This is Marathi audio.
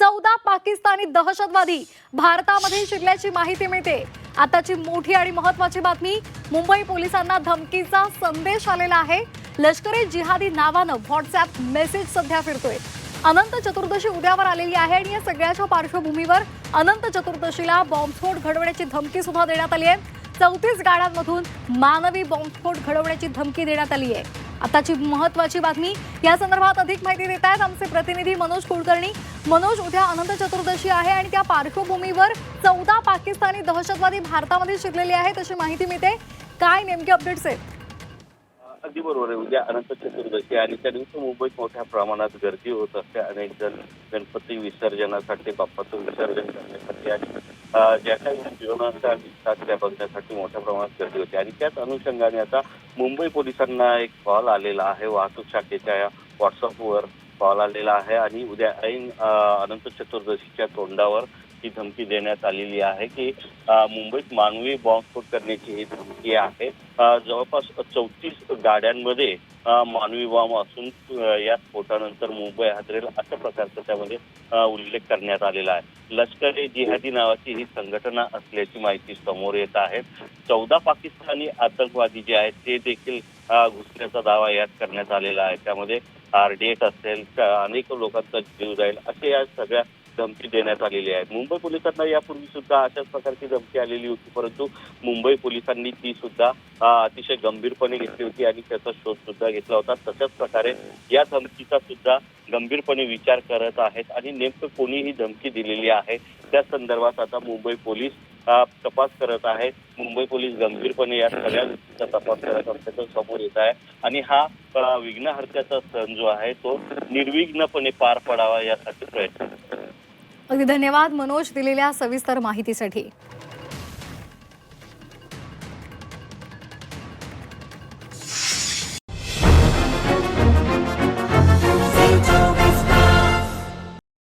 चौदा पाकिस्तानी दहशतवादी भारतामध्ये शिरल्याची माहिती मिळते. आताची मोठी आणि महत्वाची बातमी मुंबई पोलिसांना धमकीचा संदेश आलेला आहे. लष्करी जिहादी नावानं व्हॉट्सअप मेसेज सध्या फिरतोय. अनंत चतुर्दशी उद्यावर आलेली आहे आणि या सगळ्याच्या पार्श्वभूमीवर अनंत चतुर्दशीला बॉम्बस्फोट घडवण्याची धमकी सुद्धा देण्यात आली आहे. चौतीस गाड्यांमधून मानवी बॉम्बस्फोट घडवण्याची धमकी देण्यात आली आहे. आताची महत्वाची बातमी या संदर्भात अधिक माहिती देत आहेत आमचे प्रतिनिधी मनोज कुलकर्णी. मनोज उद्या अनंत चतुर्दशी आहे आणि त्या पार्श्वभूमीवर चौदा पाकिस्तानी दहशतवादी भारतामध्ये शिरलेले आहेत अशी माहिती मिळते. काय नेमके अपडेट्स आहेत? अगदी बरोबर आहे. उद्या अनंत चतुर्दशी आणि त्या दिवशी मुंबईत मोठ्या प्रमाणात गर्दी होत असते. अनेक जण गणपती विसर्जनासाठी बाप्पाचं विसर्जन करण्यासाठी आणि ज्या काही जीवनाचा विस्तार त्या बघण्यासाठी मोठ्या प्रमाणात गर्दी होते. आणि त्याच अनुषंगाने आता मुंबई पोलिसांना एक कॉल आलेला आहे. वाहतूक शाखेच्या व्हॉट्सअपवर पावलालेला आहे आणि उद्या ऐन अनंत चतुर्दशीच्या तोंडावर ही धमकी देण्यात आलेली आहे की मुंबईत मानवी बॉम्बस्फोट करण्याची ही धमकी आहे. जवळपास चौतीस गाड्यांमध्ये मानवी बॉम्ब असून या स्फोटानंतर मुंबई हादरेल अशा प्रकारचा त्यामध्ये उल्लेख करण्यात आलेला आहे. लष्कर ए जिहादी नावाची ही संघटना असल्याची माहिती समोर येत आहे. चौदा पाकिस्तानी आतंकवादी जे आहेत ते देखील घुसण्याचा दावा यात करण्यात आलेला आहे. त्यामध्ये आरडीएक्स असेल अनेक लोकांचा जीव जाईल असे या सगळ्या धमकी देण्यात आलेली आहे मुंबई पोलिसांना यापूर्वी सुद्धा अशाच प्रकारची धमकी आलेली होती परंतु मुंबई पोलिसांनी ती सुद्धा अतिशय गंभीरपणे घेतली होती आणि त्याचा शोध सुद्धा घेतला होता. तशाच प्रकारे या धमकीचा सुद्धा गंभीरपणे विचार करत आहेत आणि नेमकं कोणी ही धमकी दिलेली आहे त्या संदर्भात आता मुंबई पोलीस तपास करत आहेत मुंबई पोलीस गंभीरपणे या सगळ्या गोष्टीचा तपास करत असल्याचं समोर येत आहे. आणि हा विघ्नहर्त्याचा सण जो आहे तो निर्विघ्नपणे पार पडावा यासाठी प्रयत्न आहे. अगदी धन्यवाद मनोज दिलेल्या सविस्तर माहितीसाठी.